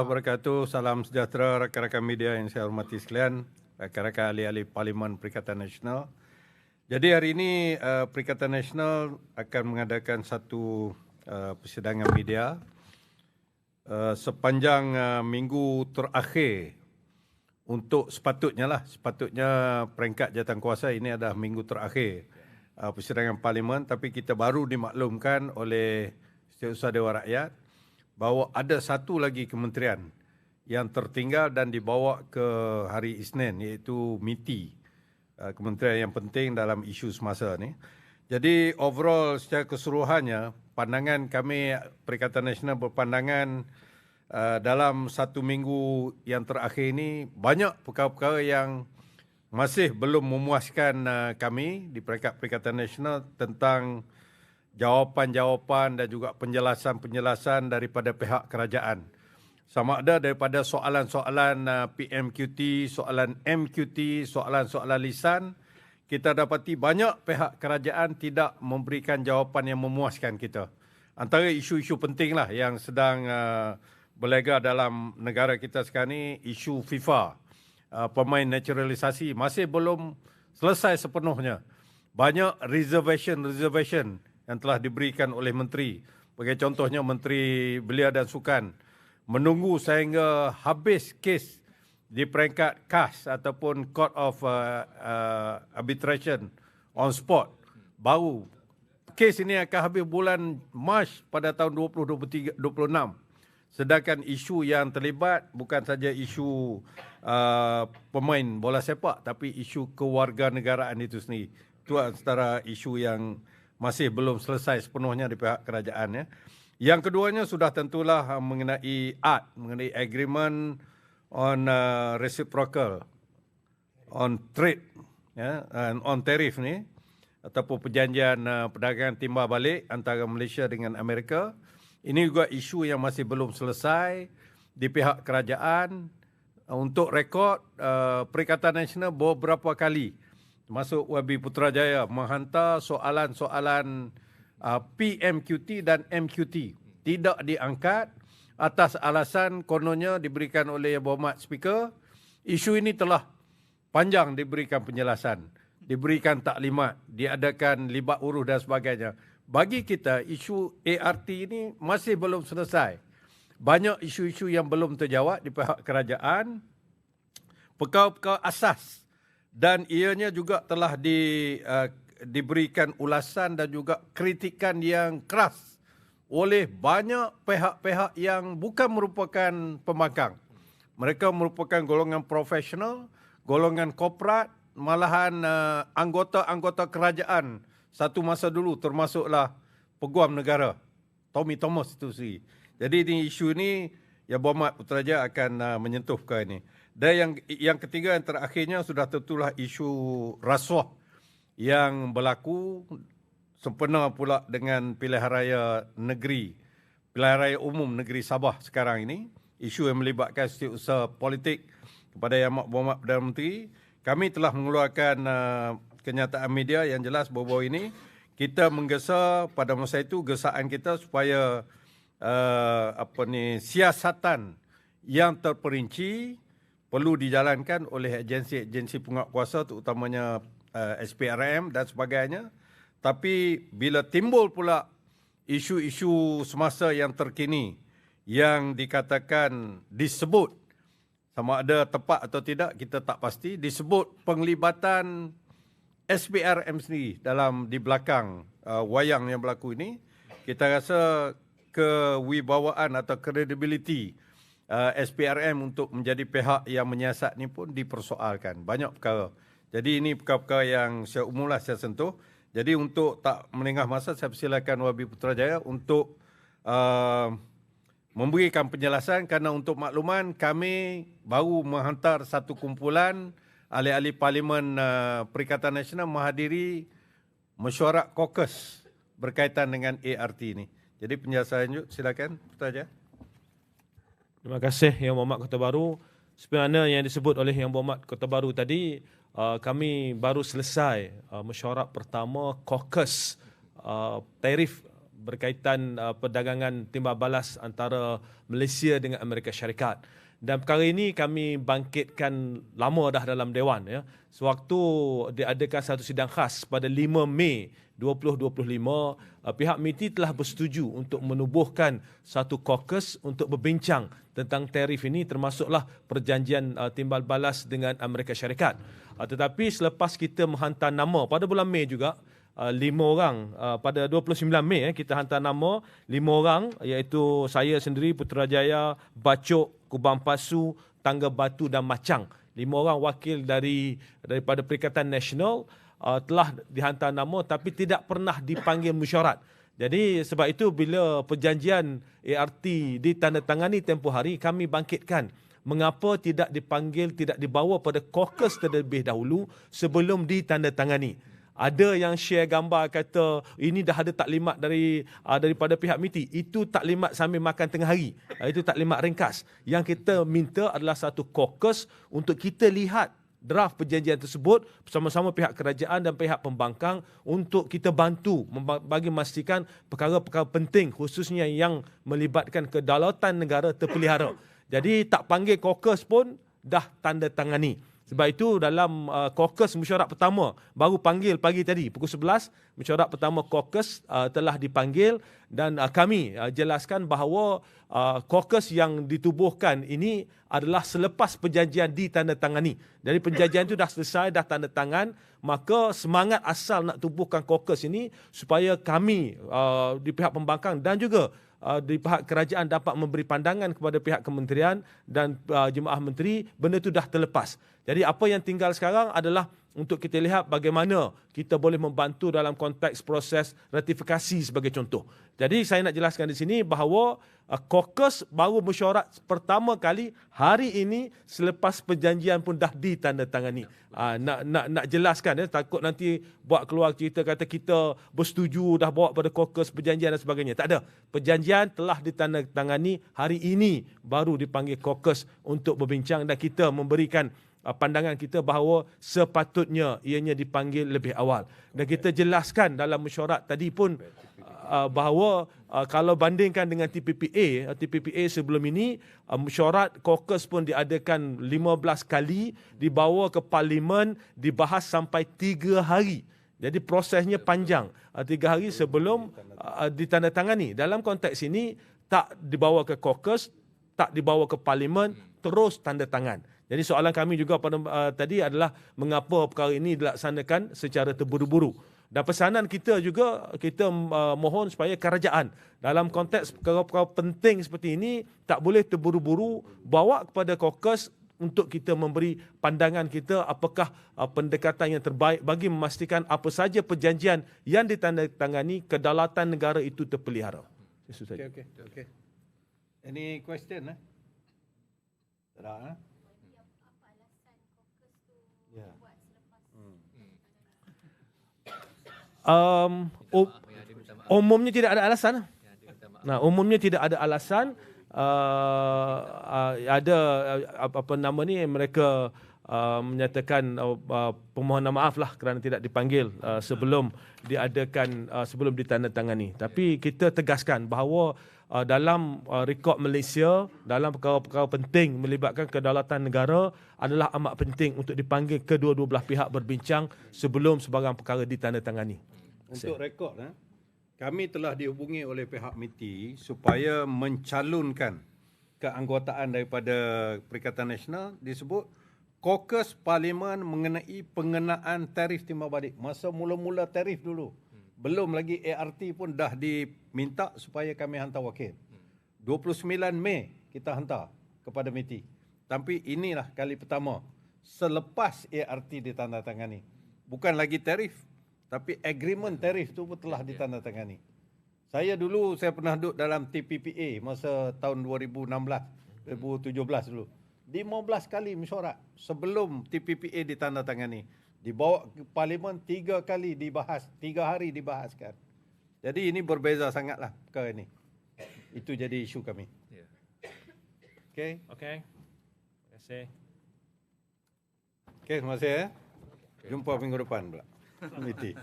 wabarakatuh. Salam sejahtera rakan-rakan media yang saya hormati sekalian, rakan-rakan ahli-ahli Parlimen Perikatan Nasional. Jadi hari ini uh, Perikatan Nasional akan mengadakan satu uh, persidangan media uh, sepanjang uh, minggu terakhir untuk sepatutnya lah, sepatutnya peringkat jawatan kuasa ini adalah minggu terakhir uh, persidangan Parlimen tapi kita baru dimaklumkan oleh Setiausaha Dewan Rakyat bahawa ada satu lagi kementerian yang tertinggal dan dibawa ke hari Isnin iaitu MITI, uh, kementerian yang penting dalam isu semasa ni. Jadi overall secara keseluruhannya pandangan kami Perikatan Nasional berpandangan uh, dalam satu minggu yang terakhir ini banyak perkara-perkara yang masih belum memuaskan uh, kami di Peringkat Perikatan Nasional tentang jawapan-jawapan dan juga penjelasan-penjelasan daripada pihak kerajaan. Sama ada daripada soalan-soalan uh, PMQT, soalan MQT, soalan-soalan lisan, kita dapati banyak pihak kerajaan tidak memberikan jawapan yang memuaskan kita. Antara isu-isu penting lah yang sedang uh, berlega dalam negara kita sekarang ini, isu FIFA, uh, pemain naturalisasi masih belum selesai sepenuhnya. Banyak reservation-reservation yang telah diberikan oleh menteri. Bagi contohnya Menteri Belia dan Sukan menunggu sehingga habis kes di peringkat CAS ataupun Court of uh, uh, Arbitration on spot baru kes ini akan habis bulan Mac pada tahun 2023 26 sedangkan isu yang terlibat bukan saja isu uh, pemain bola sepak tapi isu kewarganegaraan itu sendiri. Itu antara isu yang masih belum selesai sepenuhnya di pihak kerajaan ya. Yang keduanya sudah tentulah uh, mengenai art, mengenai agreement on uh, reciprocal on trade ya and on tariff ni ataupun perjanjian uh, perdagangan timbal balik antara Malaysia dengan Amerika. Ini juga isu yang masih belum selesai di pihak kerajaan uh, untuk rekod uh, Perikatan Nasional beberapa kali termasuk Wabi Putrajaya menghantar soalan-soalan uh, PMQT dan MQT tidak diangkat atas alasan kononnya diberikan oleh Yang Berhormat Speaker. Isu ini telah panjang diberikan penjelasan, diberikan taklimat, diadakan libat uruh dan sebagainya. Bagi kita, isu ART ini masih belum selesai. Banyak isu-isu yang belum terjawab di pihak kerajaan. Perkara-perkara asas dan ianya juga telah di, uh, diberikan ulasan dan juga kritikan yang keras oleh banyak pihak-pihak yang bukan merupakan pembangkang. Mereka merupakan golongan profesional, golongan korporat, malahan uh, anggota-anggota kerajaan satu masa dulu termasuklah peguam negara Tommy Thomas itu sendiri. Jadi ini isu ini yang Berhormat Putrajaya akan uh, menyentuh ke ini. Dan yang yang ketiga yang terakhirnya sudah tentulah isu rasuah yang berlaku sempena pula dengan pilihan raya negeri, pilihan raya umum negeri Sabah sekarang ini, isu yang melibatkan setiausaha politik kepada Yang Amat Berhormat Perdana Menteri, kami telah mengeluarkan uh, kenyataan media yang jelas bahawa ini kita menggesa pada masa itu gesaan kita supaya uh, apa ni siasatan yang terperinci perlu dijalankan oleh agensi-agensi penguatkuasa terutamanya uh, SPRM dan sebagainya. Tapi bila timbul pula isu-isu semasa yang terkini yang dikatakan disebut sama ada tepat atau tidak kita tak pasti disebut penglibatan SPRM sendiri dalam di belakang uh, wayang yang berlaku ini kita rasa kewibawaan atau credibility uh, SPRM untuk menjadi pihak yang menyiasat ni pun dipersoalkan. Banyak perkara. Jadi ini perkara-perkara yang saya umumlah saya sentuh. Jadi untuk tak menengah masa saya persilakan Wabi Putrajaya untuk uh, memberikan penjelasan kerana untuk makluman kami baru menghantar satu kumpulan ahli-ahli parlimen uh, Perikatan Nasional menghadiri mesyuarat kokus berkaitan dengan ART ini. Jadi penjelasan silakan Putrajaya. Terima kasih Yang Berhormat Kota Baru. Sebenarnya yang disebut oleh Yang Berhormat Kota Baru tadi, uh, kami baru selesai uh, mesyuarat pertama kokus uh, tarif berkaitan uh, perdagangan timbal balas antara Malaysia dengan Amerika Syarikat. Dan perkara ini kami bangkitkan lama dah dalam Dewan. Ya. Sewaktu diadakan satu sidang khas pada 5 Mei 2025, uh, pihak MITI telah bersetuju untuk menubuhkan satu caucus untuk berbincang tentang tarif ini termasuklah perjanjian uh, timbal balas dengan Amerika Syarikat. Uh, tetapi selepas kita menghantar nama pada bulan Mei juga, uh, lima orang uh, pada 29 Mei eh, kita hantar nama lima orang iaitu saya sendiri Putrajaya, Bacok, Kubang Pasu, Tangga Batu dan Macang. Lima orang wakil dari daripada Perikatan Nasional uh, telah dihantar nama tapi tidak pernah dipanggil mesyuarat. Jadi sebab itu bila perjanjian ART ditandatangani tempoh hari kami bangkitkan mengapa tidak dipanggil tidak dibawa pada caucus terlebih dahulu sebelum ditandatangani. Ada yang share gambar kata ini dah ada taklimat dari uh, daripada pihak MITI. Itu taklimat sambil makan tengah hari. Uh, itu taklimat ringkas. Yang kita minta adalah satu caucus untuk kita lihat draft perjanjian tersebut bersama-sama pihak kerajaan dan pihak pembangkang untuk kita bantu bagi memastikan perkara-perkara penting khususnya yang melibatkan kedaulatan negara terpelihara. Jadi tak panggil caucus pun dah tanda tangani. Sebab itu dalam uh, caucus mesyuarat pertama baru panggil pagi tadi pukul 11 mesyuarat pertama caucus uh, telah dipanggil dan uh, kami uh, jelaskan bahawa uh, caucus yang ditubuhkan ini adalah selepas perjanjian ditandatangani. Jadi perjanjian itu dah selesai dah tanda tangan maka semangat asal nak tubuhkan caucus ini supaya kami uh, di pihak pembangkang dan juga uh, di pihak kerajaan dapat memberi pandangan kepada pihak kementerian dan uh, jemaah menteri benda itu dah terlepas. Jadi apa yang tinggal sekarang adalah untuk kita lihat bagaimana kita boleh membantu dalam konteks proses ratifikasi sebagai contoh. Jadi saya nak jelaskan di sini bahawa uh, caucus baru mesyuarat pertama kali hari ini selepas perjanjian pun dah ditandatangani. Uh, nak nak nak jelaskan ya takut nanti buat keluar cerita kata kita bersetuju dah bawa pada caucus perjanjian dan sebagainya. Tak ada. Perjanjian telah ditandatangani hari ini baru dipanggil caucus untuk berbincang dan kita memberikan pandangan kita bahawa sepatutnya ianya dipanggil lebih awal. Dan kita jelaskan dalam mesyuarat tadi pun uh, bahawa uh, kalau bandingkan dengan TPPA, TPPA sebelum ini mesyuarat caucus pun diadakan 15 kali, dibawa ke parlimen, dibahas sampai 3 hari. Jadi prosesnya panjang. 3 hari sebelum ditandatangani. Dalam konteks ini tak dibawa ke caucus, tak dibawa ke parlimen, terus tanda tangan. Jadi soalan kami juga pada uh, tadi adalah mengapa perkara ini dilaksanakan secara terburu-buru. Dan pesanan kita juga kita uh, mohon supaya kerajaan dalam konteks perkara-perkara penting seperti ini tak boleh terburu-buru bawa kepada caucus untuk kita memberi pandangan kita apakah uh, pendekatan yang terbaik bagi memastikan apa saja perjanjian yang ditandatangani kedaulatan negara itu terpelihara. Okey okey okey. Any question eh? Tak ada eh? Um, umumnya tidak ada alasan. Nah, umumnya tidak ada alasan. Uh, uh, ada uh, apa nama ni mereka uh, menyatakan uh, uh, permohonan maaf lah kerana tidak dipanggil uh, sebelum diadakan uh, sebelum ditandatangani. Tapi kita tegaskan bahawa uh, dalam uh, rekod Malaysia dalam perkara-perkara penting melibatkan kedaulatan negara adalah amat penting untuk dipanggil kedua-dua belah pihak berbincang sebelum sebarang perkara ditandatangani. Untuk rekod eh, kami telah dihubungi oleh pihak MITI supaya mencalonkan keanggotaan daripada Perikatan Nasional disebut Kokus Parlimen mengenai pengenaan tarif timbal balik. Masa mula-mula tarif dulu. Belum lagi ART pun dah diminta supaya kami hantar wakil. 29 Mei kita hantar kepada MITI. Tapi inilah kali pertama selepas ART ditandatangani. Bukan lagi tarif, tapi agreement tarif tu pun telah ditandatangani. Saya dulu saya pernah duduk dalam TPPA masa tahun 2016, 2017 dulu. 15 kali mesyuarat sebelum TPPA ditandatangani dibawa ke parlimen tiga kali dibahas, tiga hari dibahaskan. Jadi ini berbeza sangatlah perkara ini. Itu jadi isu kami. Yeah. Okay. Okay. Terima kasih. Okay, terima kasih. Eh. Jumpa minggu depan pula. 没得。